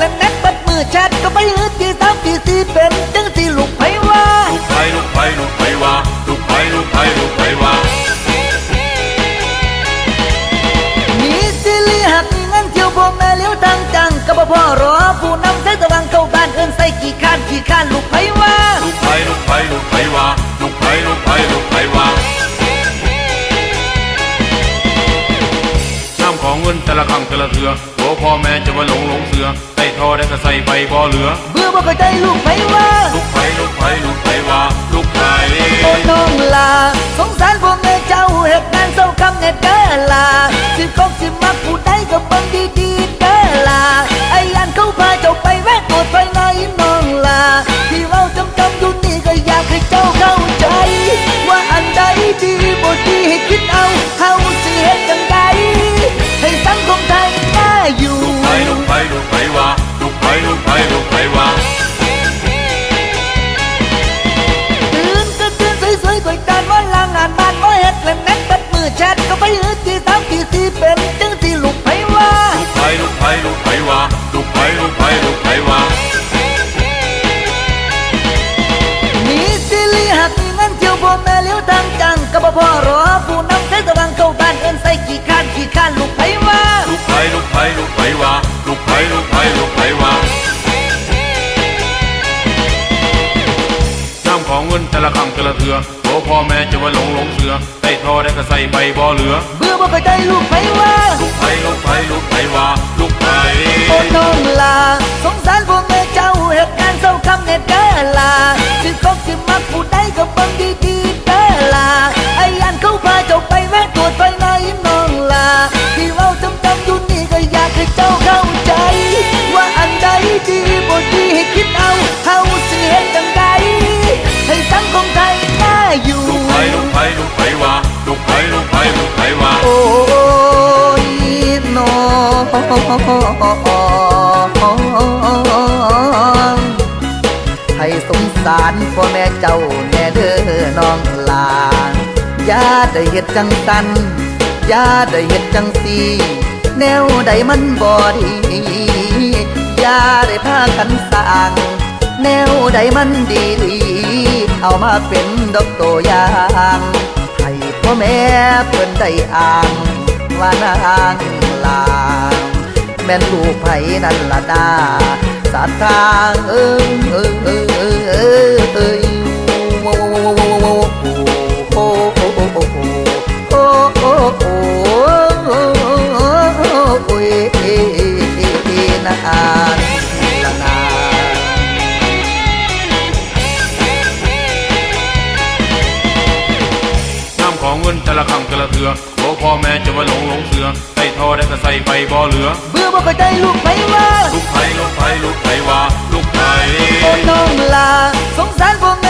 เล่นแน็กปัดมือแชทก็ไปหืดที่สามที่สี่เป็นจังที่ลูกไผว่าลูกไผ่ลูกไผ่ลูกไผ่ว่าลูกไผ่ลูกไผ่ลูกไผ่ว่ามีสิลิหักมีเงินเที่ยวบ่แม่เลี้ยวทางจังก็บ่พอรอผู้นำใช้ตะวังเข้าบ้านเอิ้นใส่กี่ข้านกี่ข้านลูกไผว่าลูกไผ่ลูกไผ่ลูกไผ่ว่าลูกไผ่ลูกไผ่ลูกไผ่ว่าน้ำของเงินแต่ละครั้งแต่ละเถือโต พ่อแม่จะว่าหลงหลงเสือใส่ทอได้ก็ใส่ไปบ่เหลือ เบื่อบ่เข้าใจลูกไผว่าลูกไผ่ ลูกไผ่ลูกไผ่ลูกไผ่ว่าตื่นก็ตื่นสวยๆก่อยการว่าลางงานบ้านว่าเฮ็ดเล่นแน็กปัดมือแชทก็ไปหืดที่สามที่สี่เป็นจังที่ลูกไผว่าลูกไผ่ลูกไผ่ลูกไผ่ว่าลูกไผ่ลูกไผ่ลูกไผ่ว่ามีสิลิหักมีเงินเที่ยวบ่แม่เลี้ยวทางจังก็บ่พอรอผู้นำใช้ตะวังเข้าบ้านเอิ้นใส่กี่ข้านกี่ข้านลูกไผว่าลูกไผ่ลูกไผ่ลูกไผ่ว่าลูกไผ่ลูก แต่ละครั้งแต่ละเถือโตพ่อแม่จะว่าหลงหลงเสือใส่ทอได้ก็ใส่ไปบ่เหลือ เบื่อบ่เข้าใจลูกไผว่า ลูกไผ่ลูกไผ่ลูกไผ่ว่าลูก ให้สงสารพ่อแม่เจ้าแน่เด้อน้องลาอย่าได้เฮ็ดจังสันอย่าได้เฮ็ดจังสีแนวใดมันบ่ดีอย่าได้พากันสร้างแนวใดมันดีเอามาเป็นดอกตัวอย่างให้พ่อแม่เพิ่นได้อ่านว่านางลา ม่นลูกไผนั่นละดาศรัทธาเอ้ยเอ้ยเอ้ยเอ้ยเอ้ยเอ้ยโอ้โอ้โอ้โอ้โอ้โอ้โอ้โอ้โอ้โอ้ยนานละนานน้ำของเงินแต่ละครั้งแต่ละเถือโต พ่อแม่จะว่าหลงหลงเสือใส่ทอได้ก็ใส่ไปบ่เหลือ เบื่อบ่เข้าใจลูกไผว่าลูกไผ่ลูกไผ่ลูกไผ่ว่าลูกไผ่โอ้น้องลาสงสารพวกแม่